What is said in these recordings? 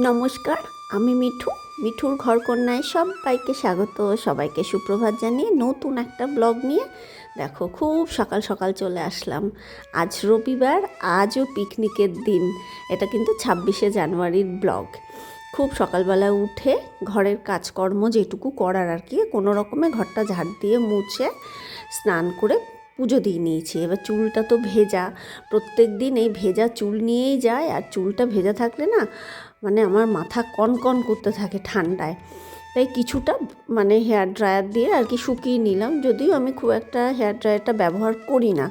নমস্কার, আমি মিঠু। মিঠুর ঘরকন্যায় সবাইকে স্বাগত, সবাইকে সুপ্রভাত জানিয়ে নতুন একটা ব্লগ নিয়ে। দেখো, খুব সকাল সকাল চলে আসলাম। আজ রবিবার, আজও পিকনিকের দিন। এটা কিন্তু ছাব্বিশে জানুয়ারির ব্লগ। খুব সকালবেলা উঠে ঘরের কাজকর্ম যেটুকু করার আর কি, কোনো রকমে ঘরটা ঝাড় দিয়ে মুছে স্নান করে পুজো দিয়ে নিয়েছি। এবার চুলটা তো ভেজা। প্রত্যেক দিন এই ভেজা চুল নিয়েই যায়, আর চুলটা ভেজা থাকলে না মানে আমার মাথা কনকন করতে থাকে ঠান্ডায়। তাই কিছুটা মানে হেয়ার ড্রায়ার দিয়ে আর কি শুকিয়ে নিলাম, যদিও আমি খুব একটা হেয়ার ড্রায়ারটা ব্যবহার করি না।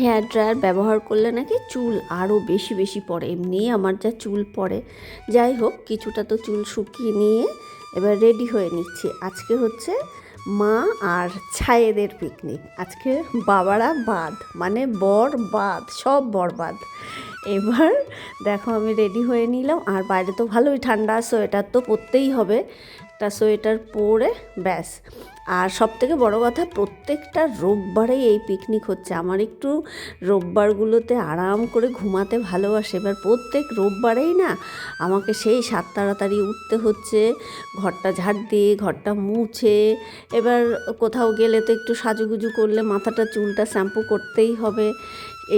হেয়ার ড্রায়ার ব্যবহার করলে নাকি চুল আরও বেশি বেশি পড়ে, এমনিই আমার যা চুল পড়ে। যাই হোক, কিছুটা তো চুল শুকিয়ে নিয়ে এবার রেডি হয়ে নিচ্ছি। আজকে হচ্ছে মা আর ছায়েদের পিকনিক আজকে বাবারা বাদ মানে বর বাদ সব বরবাদ। এবার দেখো আমি রেডি হয়ে নিলাম। আর বাইরে তো ভালোই ঠান্ডা সোয়েটার তো পরতেই হবে। একটা সোয়েটার পরে ব্যাস। আর সব থেকে বড়ো কথা, প্রত্যেকটা রোববারেই এই পিকনিক হচ্ছে। আমার একটু রোববারগুলোতে আরাম করে ঘুমাতে ভালোবাসে। এবার প্রত্যেক রোববারেই না আমাকে সেই সাত তাড়াতাড়ি উঠতে হচ্ছে। ঘরটা ঝাড় দিয়ে, ঘরটা মুছে। এবার কোথাও গেলে তো একটু সাজুগুজু করলে মাথাটা চুলটা শ্যাম্পু করতেই হবে।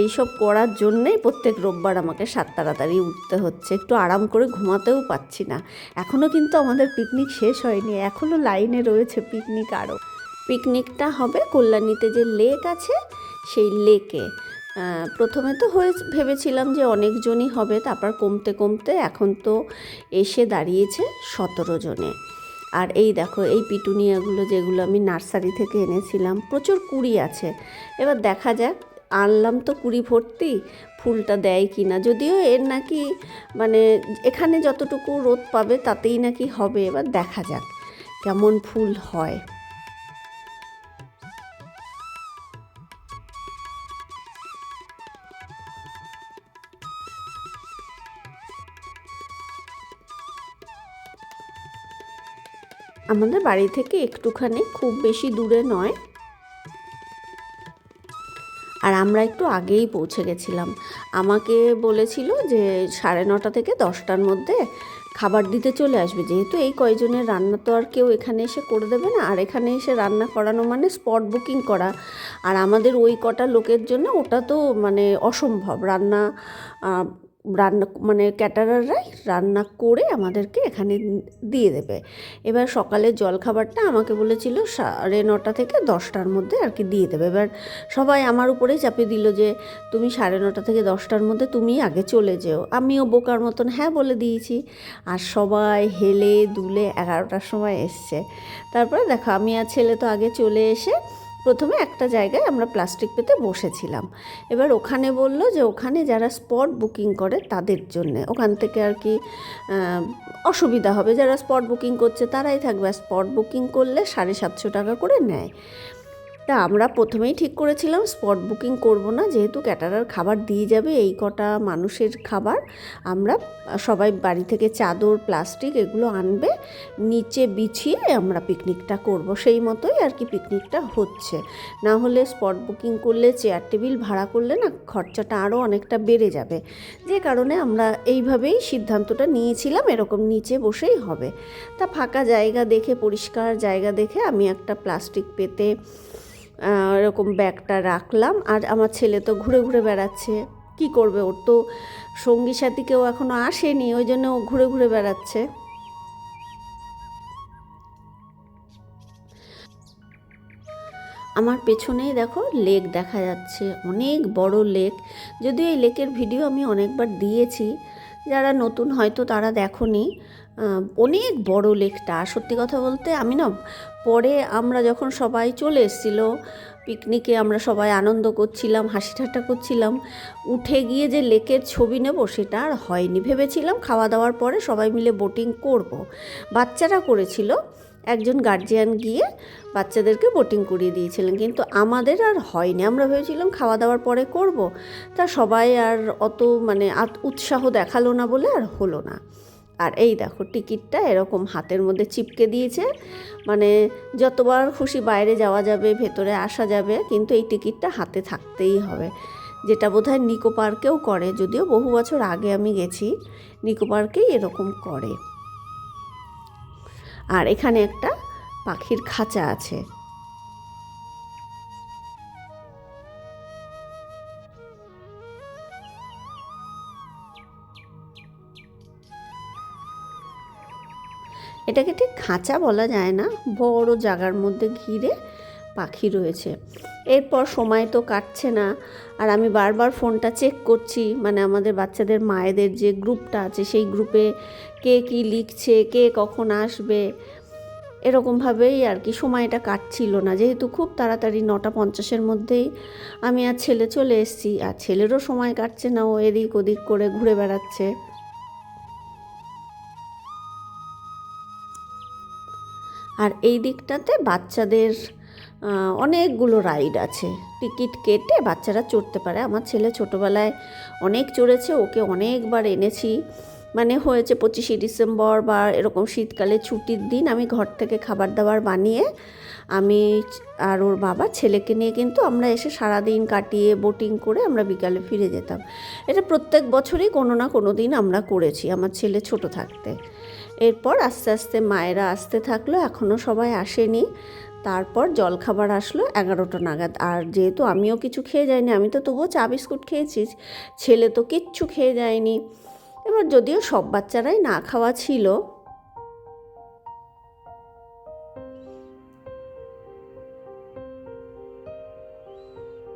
এইসব করার জন্যেই প্রত্যেক রোববার আমাকে সাত তাড়াতাড়ি উঠতে হচ্ছে। একটু আরাম করে ঘুমাতেও পাচ্ছি না। এখনও কিন্তু আমাদের পিকনিক শেষ হয়নি। এখনও লাইনে রয়েছে পিকনিক আরও পিকনিকটা হবে কল্যাণীতে যে লেক আছে, সেই লেকে প্রথমে তো হয়ে ভেবেছিলাম যে অনেকজনই হবে, তারপর কমতে কমতে এখন তো এসে দাঁড়িয়েছে সতেরো জনে। আর এই দেখো, এই পিটুনিয়াগুলো যেগুলো আমি নার্সারি থেকে এনেছিলাম, প্রচুর কুড়ি আছে। এবার দেখা যাক আনলাম তো কুড়ি ভর্তি, ফুলটা দেয় কি না? যদিও এর নাকি মানে এখানে যতটুকু রোদ পাবে তাতেই নাকি হবে, এবার দেখা যাক কেমন ফুল হয়। আমাদের বাড়ি থেকে একটুখানি, খুব বেশি দূরে নয়। আমরা একটু আগেই পৌঁছে গেছিলাম। আমাকে বলেছিল যে সাড়ে নটা থেকে দশটার মধ্যে খাবার দিতে চলে আসবে। যেহেতু এই কয়জনের রান্না তো আর কেউ এখানে এসে করে দেবে না, আর এখানে এসে রান্না করানো মানে স্পট বুকিং করা। আর আমাদের ওই কটা লোকের জন্য ওটা তো মানে অসম্ভব। রান্না রান্না মানে ক্যাটারাররাই রান্না করে আমাদেরকে এখানে দিয়ে দেবে। এবার সকালের জলখাবারটা আমাকে বলেছিল সাড়ে নটা থেকে দশটার মধ্যে আর কি দিয়ে দেবে। এবার সবাই আমার উপরেই চাপিয়ে দিল যে, তুমি সাড়ে নটা থেকে দশটার মধ্যে তুমি আগে চলে যেও। আমিও বোকার মতন হ্যাঁ বলে দিয়েছি। আর সবাই হেলে দুলে এগারোটার সময় এসছে। তারপরে দেখো, আমি আর ছেলে তো আগে চলে এসে প্রথমে একটা জায়গায় আমরা প্লাস্টিক পেতে বসেছিলাম। এবার ওখানে বলল যে ওখানে যারা স্পট বুকিং করে তাদের জন্যে। ওখান থেকে আর কি অসুবিধা হবে। যারা স্পট বুকিং করছে তারাই থাকবে। আর স্পট বুকিং করলে সাড়ে সাতশো টাকা করে নেয়। তা আমরা প্রথমেই ঠিক করেছিলাম স্পট বুকিং করব না, যেহেতু ক্যাটারার খাবার দিয়ে যাবে এই কটা মানুষের খাবার। আমরা সবাই বাড়ি থেকে চাদর প্লাস্টিক এগুলো আনবে, নিচে বিছিয়ে আমরা পিকনিকটা করব, সেই মতোই আর কি পিকনিকটা হচ্ছে। না হলে স্পট বুকিং করলে চেয়ার টেবিল ভাড়া করলে না খরচাটা আরও অনেকটা বেড়ে যাবে। যে কারণে আমরা এইভাবেই সিদ্ধান্তটা নিয়েছিলাম, এরকম নিচে বসেই হবে। তা ফাঁকা জায়গা দেখে, পরিষ্কার জায়গা দেখে আমি একটা প্লাস্টিক পেতে এরকম ব্যাগটা রাখলাম। আর আমার ছেলে তো ঘুরে ঘুরে বেড়াচ্ছে। কি করবে ওর তো সঙ্গী সাথী কেউ এখনও আসেনি, ওই জন্য ও ঘুরে ঘুরে বেড়াচ্ছে। আমার পেছনেই দেখো লেক দেখা যাচ্ছে, অনেক বড় লেক। যদিও এই লেকের ভিডিও আমি অনেকবার দিয়েছি, যারা নতুন হয়তো তারা দেখনি। অনেক বড় লেকটা। সত্যি কথা বলতে আমি না, পরে আমরা যখন সবাই চলে এসেছিল পিকনিকে আমরা সবাই আনন্দ করছিলাম হাসি ঠাট্টা করছিলাম। উঠে গিয়ে যে লেকের ছবি নেব সেটা আর হয়নি। ভেবেছিলাম খাওয়া দাওয়ার পরে সবাই মিলে বোটিং করব। বাচ্চারা করেছিল, একজন গার্জিয়ান গিয়ে বাচ্চাদেরকে বোটিং করিয়ে দিয়েছিলেন, কিন্তু আমাদের আর হয়নি। আমরা ভেবেছিলাম খাওয়া দাওয়ার পরে করব। তা সবাই আর অত মানে উৎসাহ দেখাল না বলে আর হলো না। আর এই দেখো টিকিটটা এরকম হাতের মধ্যে চিপকে দিয়েছে। মানে যতবার খুশি বাইরে যাওয়া যাবে, ভেতরে আসা যাবে, কিন্তু এই টিকিটটা হাতে থাকতেই হবে। যেটা বোধহয় নিকো পার্কেও করে, যদিও বহু বছর আগে আমি গেছি, নিকো পার্কেই এরকম করে। আর এখানে একটা পাখির খাঁচা আছে। এটাকে ঠিক খাঁচা বলা যায় না, বড় জায়গার মধ্যে ঘিরে পাখি রয়েছে। এরপর সময় তো কাটছে না, আর আমি বারবার ফোনটা চেক করছি মানে আমাদের বাচ্চাদের মায়েদের যে গ্রুপটা আছে, সেই গ্রুপে কে কি লিখছে, কে কখন আসবে, এরকমভাবেই আর কি সময়টা কাটছিল না। যেহেতু খুব তাড়াতাড়ি নটা পঞ্চাশের মধ্যেই আমি আর ছেলে চলে এসেছি, আর ছেলেরও সময় কাটছে না, ও এদিক ওদিক করে ঘুরে বেড়াচ্ছে। আর এই দিকটাতে বাচ্চাদের অনেকগুলো রাইড আছে। টিকিট কেটে বাচ্চারা চড়তে পারে। আমার ছেলে ছোটোবেলায় অনেক চড়েছে, ওকে অনেকবার এনেছি। মানে হয়েছে পঁচিশে ডিসেম্বর বা এরকম শীতকালে ছুটির দিন আমি ঘর থেকে খাবার দাবার বানিয়ে আমি আর ওর বাবা ছেলেকে নিয়ে কিন্তু আমরা এসে সারাদিন কাটিয়ে বোটিং করে আমরা বিকালে ফিরে যেতাম। এটা প্রত্যেক বছরই কোনো না কোনো দিন আমরা করেছি আমার ছেলে ছোট থাকতে। এরপর আস্তে আস্তে মায়েরা আসতে থাকল, এখনও সবাই আসেনি। তারপর জলখাবার আসলো এগারোটা নাগাদ। আর যেহেতু আমিও কিছু খেয়ে যাইনি, আমি তো তবুও চা বিস্কুট খেয়েছি, ছেলে তো কিচ্ছু খেয়ে যায়নি। এবার যদিও সব বাচ্চারাই না খাওয়া ছিল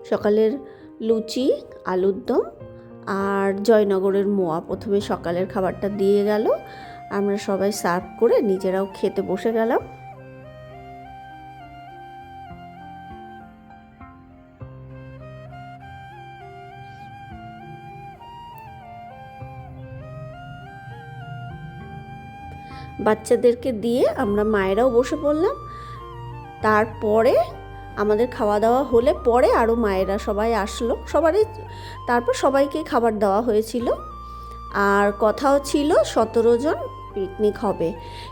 সকালের লুচি, আলুর দম আর জয়নগরের মোয়া। প্রথমে সকালের খাবারটা দিয়ে গেল। আমরা সবাই সার্ভ করে নিজেরাও খেতে বসে গেলাম। বাচ্চাদেরকে দিয়ে আমরা মায়েরাও বসে পড়লাম। তারপরে আমাদের খাওয়া দাওয়া হলে পরে আরও মায়েরা সবাই আসলো। সবারই তারপর সবাইকে খাবার দেওয়া হয়েছিল। আর কথাও ছিল সতেরো জন পিকনিক হবে।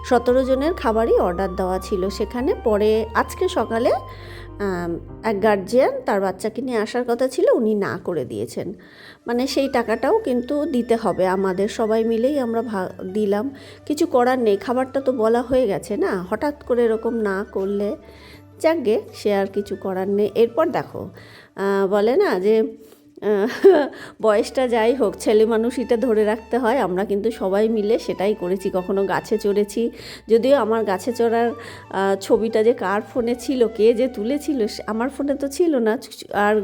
সতেরো জনের খাবারই অর্ডার দেওয়া ছিল সেখানে। পরে আজকে সকালে এক গার্জিয়ান তার বাচ্চাকে নিয়ে আসার কথা ছিল, উনি না করে দিয়েছেন। মানে সেই টাকাটাও কিন্তু দিতে হবে। আমাদের সবাই মিলেই আমরা দিলাম। কিছু করার নেই। খাবারটা তো বলা হয়ে গেছে না? হঠাৎ করে এরকম না করলে যাকগে সে আর কিছু করার নেই। এরপর দেখো বলে না যে বয়সটা যাই হোক, ছেলে মানুষ এটা ধরে রাখতে হয়, আমরা কিন্তু সবাই মিলে সেটাই করেছি, কখনো গাছে চড়েছি। যদিও আমার গাছে চড়ার ছবিটা যে কার ফোনে ছিল, কে যে তুলেছিল আমার ফোনে তো ছিল না, আর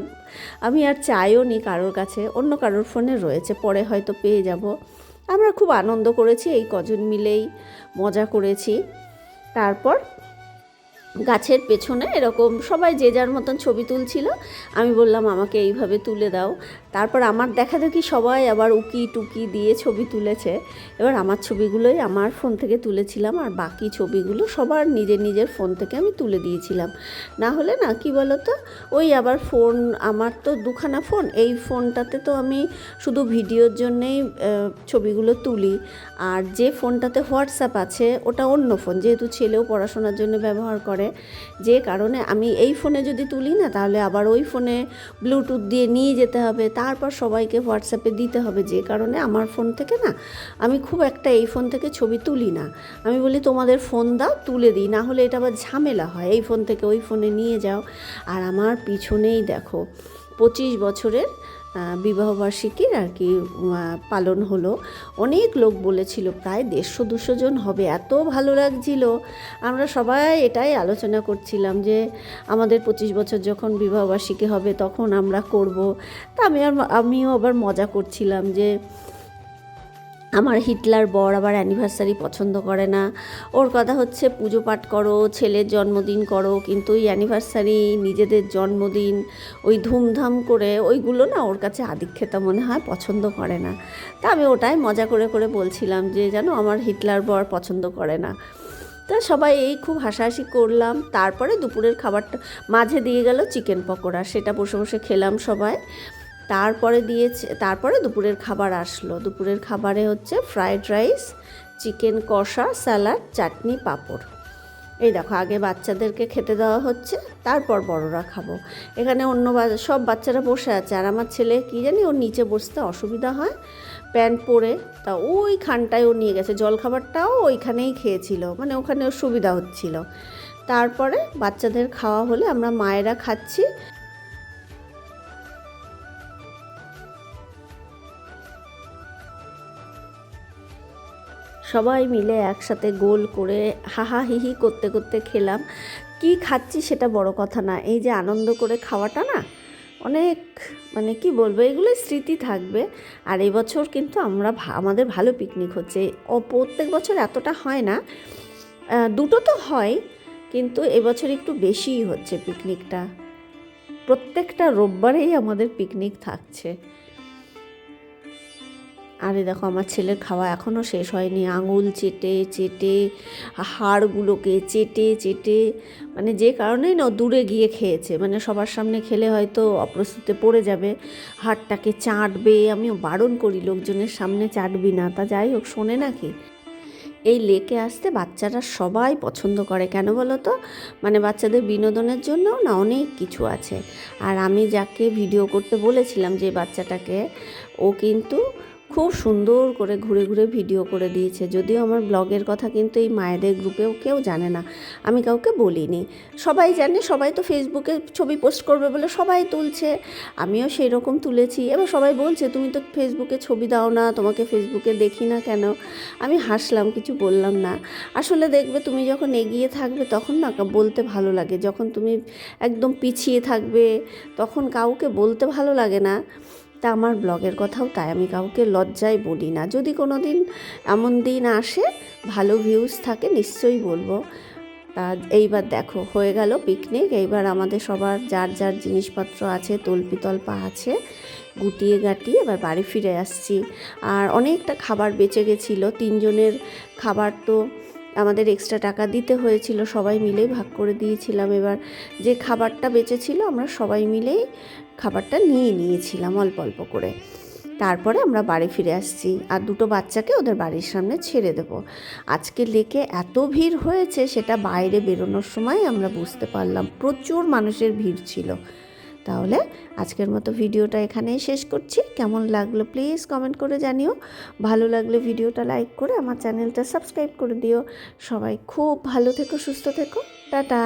আমি আর চাইও নি কারোর কাছে, অন্য কারোর ফোনে রয়েছে, পরে হয়তো পেয়ে যাব। আমরা খুব আনন্দ করেছি, এই কজন মিলেই মজা করেছি। তারপর গাছের পেছনে, এরকম সবাই যে যার মতন ছবি তুলছিল, আমি বললাম, আমাকে এইভাবে তুলে দাও। তারপর আমার দেখা দেখি সবাই আবার উকি টুকি দিয়ে ছবি তুলেছে। এবার আমার ছবিগুলোই আমার ফোন থেকে তুলেছিলাম, আর বাকি ছবিগুলো সবার নিজের নিজের ফোন থেকে আমি তুলে দিয়েছিলাম। না হলে না, কি বলো তো ওই আবার ফোন, আমার তো দুখানা ফোন, এই ফোনটাতে তো আমি শুধু ভিডিওর জন্যেই ছবিগুলো তুলি। আর যে ফোনটাতে হোয়াটসঅ্যাপ আছে, ওটা অন্য ফোন, যেহেতু ছেলেও পড়াশোনার জন্য ব্যবহার করে। যে কারণে আমি এই ফোনে যদি তুলি না, তাহলে আবার ওই ফোনে ব্লুটুথ দিয়ে নিয়ে যেতে হবে। তারপর সবাইকে হোয়াটসঅ্যাপে দিতে হবে। যে কারণে আমার ফোন থেকে না, আমি খুব একটা এই ফোন থেকে ছবি তুলি না। আমি বলি, তোমাদের ফোন দাও, তুলে দিই। না হলে এটা আবার ঝামেলা হয়। এই ফোন থেকে ওই ফোনে নিয়ে যাও। আর আমার পিছনেই দেখো, পঁচিশ বছরের বিবাহবার্ষিকীর আর কি পালন হলো। অনেক লোক বলেছিল, প্রায় দেড়শো দুশো জন হবে, এত ভালো লাগছিল। আমরা সবাই এটাই আলোচনা করছিলাম যে, আমাদের পঁচিশ বছর যখন বিবাহবার্ষিকী হবে, তখন আমরা করব। তা আমি আর, আমিও আবার মজা করছিলাম যে আমার হিটলার বর আবার অ্যানিভার্সারি পছন্দ করে না। ওর কথা হচ্ছে, পুজো পাঠ করো, ছেলের জন্মদিন করো, কিন্তু ওই অ্যানিভার্সারি নিজেদের জন্মদিন, ওই ধুমধাম করে, ওইগুলো না ওর কাছে আদিক্ষেতা মনে হয় পছন্দ করে না। তা আমি ওটাই মজা করে করে বলছিলাম যে, জানো, আমার হিটলার বর পছন্দ করে না। তা সবাই এই খুব হাসাহাসি করলাম। তারপরে দুপুরের খাবারটা, মাঝে দিয়ে গেল চিকেন পকোড়া। সেটা বসে বসে খেলাম সবাই। তারপরে দিয়েছে, তারপরে দুপুরের খাবার আসলো। দুপুরের খাবারে হচ্ছে ফ্রায়েড রাইস চিকেন কষা স্যালাড চাটনি, পাঁপড়। এই দেখো, আগে বাচ্চাদেরকে খেতে দেওয়া হচ্ছে, তারপর বড়রা খাব। এখানে অন্য সব বাচ্চারা বসে আছে, আর আমার ছেলে কি জানি, ওর নিচে বসতে অসুবিধা হয়। প্যান্ট পরে, তা ওই খানটায় ও নিয়ে গেছে। জলখাবারটাও ওইখানেই খেয়েছিল মানে ওখানে সুবিধা হচ্ছিল। তারপরে বাচ্চাদের খাওয়া হলে আমরা মায়েরা খাচ্ছি। সবাই মিলে একসাথে গোল করে হাহা হিহি করতে করতে খেলাম। কি খাচ্ছি সেটা বড় কথা না, এই যে আনন্দ করে খাওয়াটা না, অনেক মানে কি বলব এগুলো স্মৃতি থাকবে। আর এবছর কিন্তু আমরা আমাদের ভালো পিকনিক হচ্ছে। প্রত্যেক বছর এতটা হয় না দুটো তো হয়, কিন্তু এবছর একটু বেশিই হচ্ছে পিকনিকটা প্রত্যেকটা রোববারেই আমাদের পিকনিক থাকছে। আরে দেখো, আমার ছেলের খাওয়া এখনও শেষ হয়নি। আঙুল চেটে চেটে, হাড়গুলোকে চেটে চেটে মানে যে কারণেই না দূরে গিয়ে খেয়েছে। মানে সবার সামনে খেলে হয়তো অপ্রস্তুতে পড়ে যাবে। হাড়টাকে চাটবে, আমিও বারণ করি, লোকজনের সামনে চাটবি না। তা যাই হোক, শোনে নাকি? এই লেকে আসতে বাচ্চারা সবাই পছন্দ করে। কেন বলো তো? মানে বাচ্চাদের বিনোদনের জন্য না অনেক কিছু আছে। আর আমি যাকে ভিডিও করতে বলেছিলাম যে বাচ্চাটাকে, ও কিন্তু খুব সুন্দর করে ঘুরে ঘুরে ভিডিও করে দিয়েছে। যদিও আমার ব্লগের কথা কিন্তু এই মায়েদের গ্রুপেও কেউ জানে না। আমি কাউকে বলিনি। সবাই জানে, সবাই তো ফেসবুকে ছবি পোস্ট করবে বলে সবাই তুলছে। আমিও সেই রকম তুলেছি। এবার সবাই বলছে, তুমি তো ফেসবুকে ছবি দাও না, তোমাকে ফেসবুকে দেখি না কেন? আমি হাসলাম, কিছু বললাম না। আসলে দেখবে তুমি যখন এগিয়ে থাকবে তখন না বলতে ভালো লাগে। যখন তুমি একদম পিছিয়ে থাকবে তখন কাউকে বলতে ভালো লাগে না। তা আমার ব্লগের কথাও তাই, আমি কাউকে লজ্জায় বলি না। যদি কোনো দিন এমন দিন আসে, ভালো ভিউজ থাকে, নিশ্চয়ই বলব। এইবার দেখো, হয়ে গেল পিকনিক এইবার আমাদের সবার যার যার জিনিসপত্র আছে, তল্পিতল্পা আছে, গুটিয়ে গাটিয়ে এবার বাড়ি ফিরে আসছি। আর অনেকটা খাবার বেঁচে গেছিল, তিনজনের খাবার তো আমাদের এক্সট্রা টাকা দিতে হয়েছিল, সবাই মিলেই ভাগ করে দিয়েছিলাম। এবার যে খাবারটা বেঁচেছিল, আমরা সবাই মিলেই খাবারটা নিয়ে নিয়েছিলাম অল্প অল্প করে। তারপরে আমরা বাড়ি ফিরে আসছি আর দুটো বাচ্চাকে ওদের বাড়ির সামনে ছেড়ে দেব। আজকে লেকে এত ভিড় হয়েছে সেটা বাইরে বেরোনোর সময় আমরা বুঝতে পারলাম। প্রচুর মানুষের ভিড় ছিল। তাহলে আজকের মতো ভিডিওটা এখানেই শেষ করছি। কেমন লাগল প্লিজ কমেন্ট করে জানিও। ভালো লাগলে ভিডিওটা লাইক করে আমার চ্যানেলটা সাবস্ক্রাইব করে দিও। সবাই খুব ভালো থেকো, সুস্থ থেকো। টাটা।